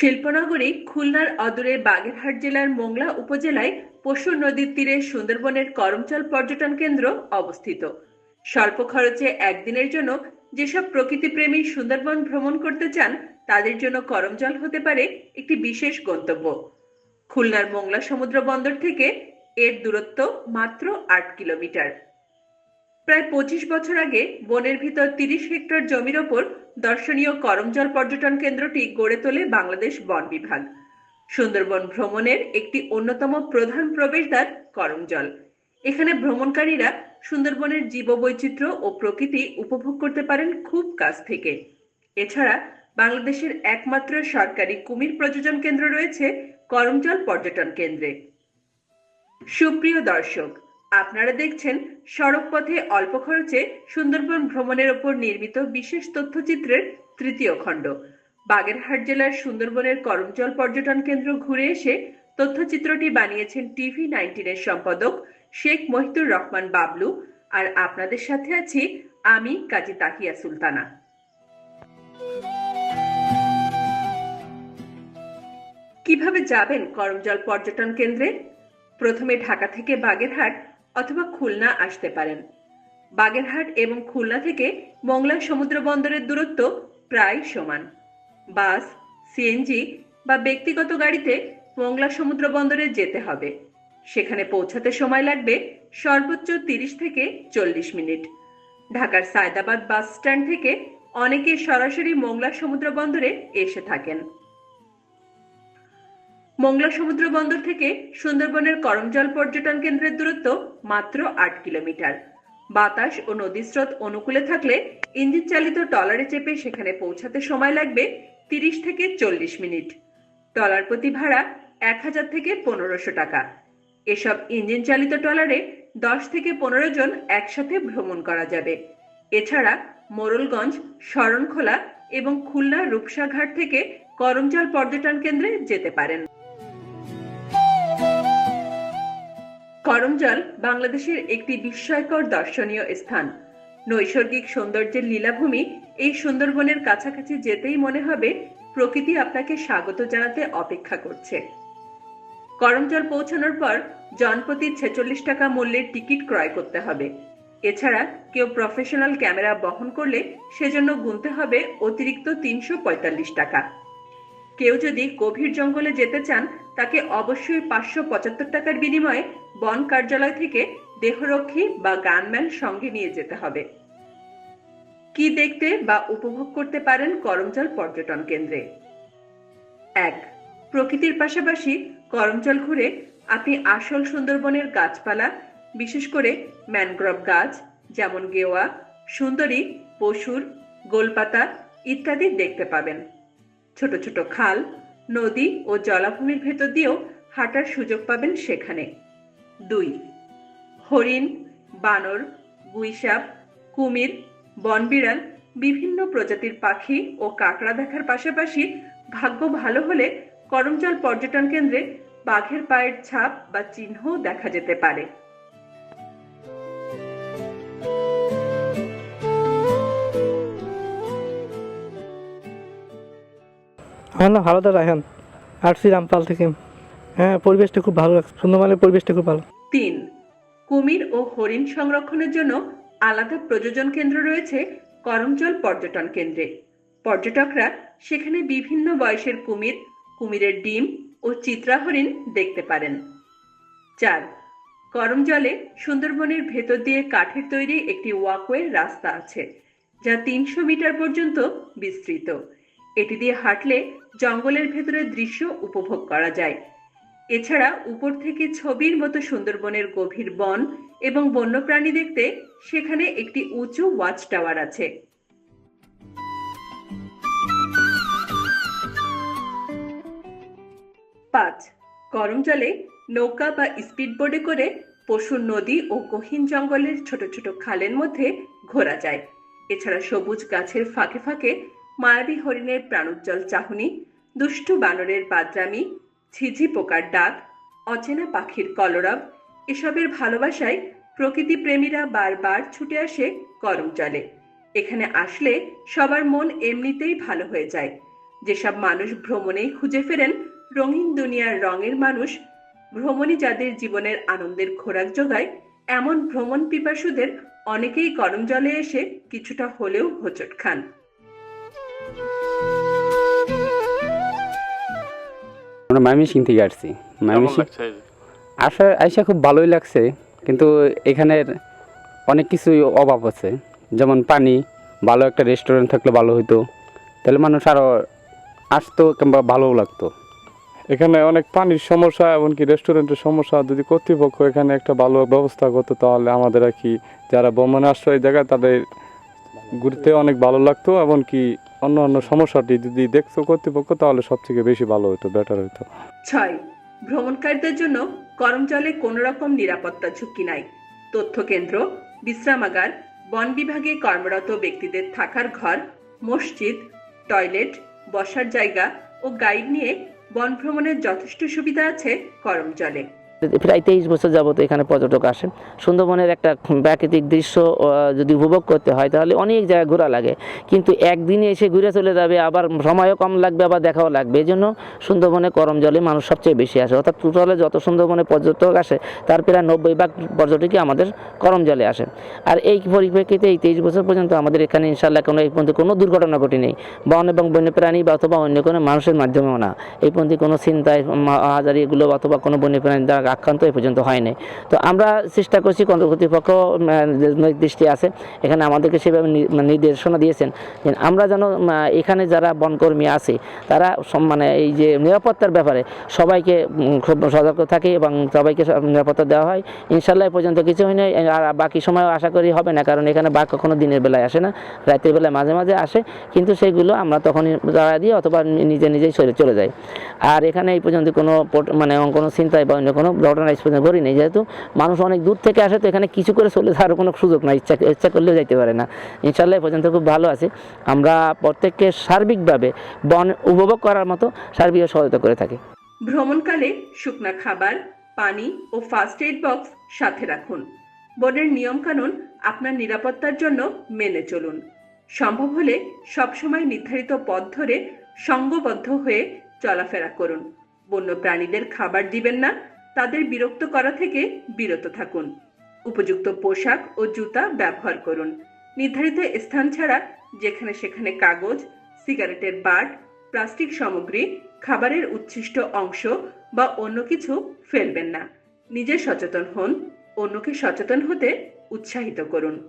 শিল্পনগরী খুলনার অদূরে বাগেরহাট জেলার মোংলা উপজেলায় পশুর নদীর তীরে সুন্দরবনের করমচল পর্যটন কেন্দ্র অবস্থিত। স্বল্প খরচে একদিনের জন্য যেসব প্রকৃতিপ্রেমী সুন্দরবন ভ্রমণ করতে চান, তাদের জন্য করমজল হতে পারে একটি বিশেষ গন্তব্য। খুলনার মোংলা সমুদ্র বন্দর থেকে এর দূরত্ব মাত্র আট কিলোমিটার। প্রায় পঁচিশ বছর আগে বনের ভিতর তিরিশ হেক্টর জমির ওপর দর্শনীয় করমজল পর্যটন কেন্দ্রটি গড়ে তোলে বাংলাদেশ বন বিভাগ। সুন্দরবন ভ্রমণের একটি অন্যতম প্রধান প্রবেশদ্বার করমজল। এখানে ভ্রমণকারীরা সুন্দরবনের জীববৈচিত্র্য ও প্রকৃতি উপভোগ করতে পারেন খুব কাছ থেকে। এছাড়া বাংলাদেশের একমাত্র সরকারি কুমির প্রযোজন কেন্দ্র রয়েছে করমজল পর্যটন কেন্দ্রে। সুপ্রিয় দর্শক আপনারা দেখছেন সড়ক পথে অল্প খরচে সুন্দরবন ভ্রমণের ওপর নির্মিত বিশেষ তথ্যচিত্রের তৃতীয় খণ্ড। বাগেরহাট জেলার সুন্দরবনের করমজল পর্যটন কেন্দ্র ঘুরে এসে তথ্যচিত্রটি বানিয়েছেন টিভি নাইনটিনের সম্পাদক শেখ মহিতুর রহমান বাবলু। আর আপনাদের সাথে আছি আমি কাজী তাহিয়া সুলতানা। কীভাবে যাবেন করমজল পর্যটন কেন্দ্রে? প্রথমে ঢাকা থেকে বাগেরহাট অথবা খুলনা আসতে পারেন। বাগেরহাট এবং খুলনা থেকে মংলা সমুদ্র বন্দরের দূরত্ব প্রায় সমান। বাস সিএনজি বা ব্যক্তিগত গাড়িতে মংলা সমুদ্র বন্দরে যেতে হবে। সেখানে পৌঁছাতে সময় লাগবে সর্বোচ্চ তিরিশ থেকে চল্লিশ মিনিট। ঢাকার সায়দাবাদ বাস স্ট্যান্ড থেকে অনেকে সরাসরি মংলা সমুদ্র বন্দরে এসে থাকেন। মংলা সমুদ্র বন্দর থেকে সুন্দরবনের করমজল পর্যটন কেন্দ্রের দূরত্ব মাত্র আট কিলোমিটার। বাতাস ও নদী স্রোত অনুকূলে থাকলে ইঞ্জিন চালিত ট্রলারে চেপে সেখানে পৌঁছাতে সময় লাগবে তিরিশ থেকে চল্লিশ মিনিট। ট্রলার প্রতি ভাড়া এক হাজার থেকে পনেরোশো টাকা। এসব ইঞ্জিন চালিত ট্রলারে দশ থেকে পনেরো জন একসাথে ভ্রমণ করা যাবে। এছাড়া মোরলগঞ্জ, শরণখোলা এবং খুলনা রূপসাঘাট থেকে করমজল পর্যটন কেন্দ্রে যেতে পারেন। করমজল বাংলাদেশের একটি বিস্ময়কর দর্শনীয় স্থান। নৈসর্গিক সৌন্দর্যের লীলাভূমি এই সুন্দরবনের কাছাকাছি যেতেই মনে হবে, প্রকৃতি আপনাকে স্বাগত জানাতে অপেক্ষা করছে। করমজল পৌঁছানোর পর জনপ্রতি ছেচল্লিশ টাকা মূল্যের টিকিট ক্রয় করতে হবে। এছাড়া কেউ প্রফেশনাল ক্যামেরা বহন করলে সেজন্য গুনতে হবে অতিরিক্ত তিনশো পঁয়তাল্লিশ টাকা। কেউ যদি গভীর জঙ্গলে যেতে চান, তাকে অবশ্যই পাঁচশো পঁচাত্তর টাকার বিনিময়ে বন কার্যালয় থেকে দেহরক্ষী বা গানম্যান সঙ্গে নিয়ে যেতে হবে। কি দেখতে বা উপভোগ করতে পারেন করমজল পর্যটন কেন্দ্রে? এক, প্রকৃতির পাশাপাশি করমজল ঘুরে আপনি আসল সুন্দরবনের গাছপালা, বিশেষ করে ম্যানগ্রোভ গাছ যেমন গেওয়া, সুন্দরী, পশুর, গোলপাতা ইত্যাদি দেখতে পাবেন। ছোট ছোট খাল, নদী ও জলাভূমির ভেতর দিয়েও হাঁটার সুযোগ পাবেন সেখানে। দুই। হরিণ, বানর, গুইসাপ, কুমির, বনবিড়াল, বিভিন্ন প্রজাতির পাখি ও কাঁকড়া দেখার পাশাপাশি ভাগ্য ভালো হলে করমজল পর্যটন কেন্দ্রে বাঘের পায়ের ছাপ বা চিহ্নও দেখা যেতে পারে। আমার নাম হাওলাদার রায়হান আসছি রামপাল থেকে। হ্যাঁ পরিবেশটা খুব ভালো লাগছে। সুন্দরবনের পরিবেশটা খুব ভালো। তিন, কুমির ও হরিণ সংরক্ষণের জন্য আলাদা প্রযোজন কেন্দ্র রয়েছে করমজল পর্যটন কেন্দ্রে। পর্যটকরা সেখানে বিভিন্ন বয়সের কুমির, কুমিরের ডিম ও চিত্রা হরিণ দেখতে পারেন। চার, করমজলে সুন্দরবনের ভেতর দিয়ে কাঠের তৈরি একটি ওয়াকওয়ে রাস্তা আছে, যা তিনশো মিটার পর্যন্ত বিস্তৃত। এটি দিয়ে হাঁটলে জঙ্গলের ভেতরের দৃশ্য উপভোগ করা যায়। এছাড়া উপর থেকে ছবির মতো সুন্দরবনের গভীর বন এবং বন্যপ্রাণী দেখতে সেখানে একটি উঁচু ওয়াচ টাওয়ার আছে। পাঁচ, গরম জলে নৌকা বা স্পিডবোটে করে পশুর নদী ও গহীন জঙ্গলের ছোট ছোট খালের মধ্যে ঘোরা যায়। এছাড়া সবুজ গাছের ফাঁকে ফাঁকে মায়াবী হরিণের প্রাণোজ্জ্বল চাহনি, দুষ্টু বানরের বাদরামি ঝিঝি পোকার ডাক, অচেনা পাখির কলরব, এসবের ভালোবাসায় প্রকৃতি প্রেমীরা বারবার ছুটে আসে গরম জলে। এখানে আসলে সবার মন এমনিতেই ভালো হয়ে যায়। যেসব মানুষ ভ্রমণেই খুঁজে ফেরেন, রঙিন দুনিয়ার রঙের মানুষ, ভ্রমণই যাদের জীবনের আনন্দের খোরাক যোগায়, এমন ভ্রমণ পিপাসুদের অনেকেই গরম জলে এসে কিছুটা হলেও হোঁচট খান। আমরা ময়মনসিং থেকে আসছি। ময়মনসিং? আসা আইসা খুব ভালোই লাগছে কিন্তু এখানের অনেক কিছুই অভাব আছে। যেমন পানি ভালো একটা রেস্টুরেন্ট থাকলে ভালো হতো তাহলে মানুষ আরও আসতো কিংবা ভালোও লাগতো। এখানে অনেক পানির সমস্যা এমনকি রেস্টুরেন্টের সমস্যা। যদি কর্তৃপক্ষ এখানে একটা ভালো ব্যবস্থা করতো তাহলে আমাদের আর কি যারা ভ্রমণে আশ্রয় জায়গায় তাদের ঘুরতে অনেক ভালো লাগতো। এমনকি অন্য অন্য সমস্যাটি যদি দেখতো কর্তৃপক্ষ, তাহলে সব থেকে বেশি ভালো হতো বেটার হতো ছয়, ভ্রমণকারীদের জন্য গরম জলে কোনো রকম নিরাপত্তা ঝুঁকি নাই। তথ্য কেন্দ্র, বিশ্রামাগার, বন বিভাগে কর্মরত ব্যক্তিদের থাকার ঘর, মসজিদ, টয়লেট, বসার জায়গা ও গাইড নিয়ে বন ভ্রমণের যথেষ্ট সুবিধা আছে গরম জলে। প্রায় তেইশ বছর যাবত এখানে পর্যটক আসেন। সুন্দরবনের একটা প্রাকৃতিক দৃশ্য যদি উপভোগ করতে হয়, তাহলে অনেক জায়গায় ঘোরা লাগে। কিন্তু একদিনে এসে ঘুরে চলে যাবে, আবার সময়ও কম লাগবে, আবার দেখাও লাগবে। এই জন্য সুন্দরবনে করম জলে মানুষ সবচেয়ে বেশি আসে। অর্থাৎ টোটালে যত সুন্দরবনে পর্যটক আসে, তার প্রায় নব্বই ভাগ পর্যটকই আমাদের করম জলে আসে। আর এই পরিপ্রেক্ষিতে এই তেইশ বছর পর্যন্ত আমাদের এখানে ইনশাল্লাহ কোনো, এই পর্যন্ত কোনো দুর্ঘটনা ঘটে নেই বন এবং বন্যপ্রাণী বা অথবা অন্য কোনো মানুষের মাধ্যমেও না। এই পর্যন্ত কোনো চিন্তায় হাজারি এগুলো অথবা কোনো বন্যপ্রাণী দ্বারা আক্রান্ত এই পর্যন্ত হয়নি। তো আমরা চেষ্টা করছি কোনো কর্তৃপক্ষ দৃষ্টি আছে। এখানে আমাদেরকে সেভাবে মানে নির্দেশনা দিয়েছেন যে আমরা যেন এখানে যারা বনকর্মী আছে, তারা মানে এই যে নিরাপত্তার ব্যাপারে সবাইকে খুব সতর্ক থাকে এবং সবাইকে নিরাপত্তা দেওয়া হয়। ইনশাল্লাহ পর্যন্ত কিছু হয়নি। আর বাকি সময় আশা করি হবে না, কারণ এখানে বাঘ কখনো দিনের বেলায় আসে না, রাতের বেলায় মাঝে মাঝে আসে। কিন্তু সেগুলো আমরা তখনই তাড়া দিয়ে অথবা নিজে নিজেই চলে যাই। আর এখানে এই পর্যন্ত কোনো মানে কোনো চিন্তায় বা অন্য কোনো ঘটনা পর্যন্ত ঘটি নেই। যেহেতু মানুষ অনেক দূর থেকে আসে, তো এখানে কিছু করে চলে যাওয়ার কোনো সুযোগ নাই, ইচ্ছা ইচ্ছা করলেও যাইতে পারে না। ইনশাল্লাহ পর্যন্ত খুব ভালো আছে। আমরা প্রত্যেককে সার্বিকভাবে বন উপভোগ করার মতো সার্বিক সহায়তা করে থাকি। ভ্রমণকালে শুকনা খাবার, পানি ও ফার্স্ট এইড বক্স সাথে রাখুন। বনের নিয়মকানুন আপনার নিরাপত্তার জন্য মেনে চলুন। সম্ভব হলে সবসময় নির্ধারিত পথ ধরে সঙ্গবদ্ধ হয়ে চলাফেরা করুন। বন্য প্রাণীদের খাবার দিবেন না তাদের বিরক্ত করা থেকে বিরত থাকুন। উপযুক্ত পোশাক ও জুতা ব্যবহার করুন। নির্ধারিত স্থান ছাড়া যেখানে সেখানে কাগজ, সিগারেটের বাট প্লাস্টিক সামগ্রী, খাবারের উচ্ছিষ্ট অংশ বা অন্য কিছু ফেলবেন না। নিজে সচেতন হন, অন্যকে সচেতন হতে উৎসাহিত করুন।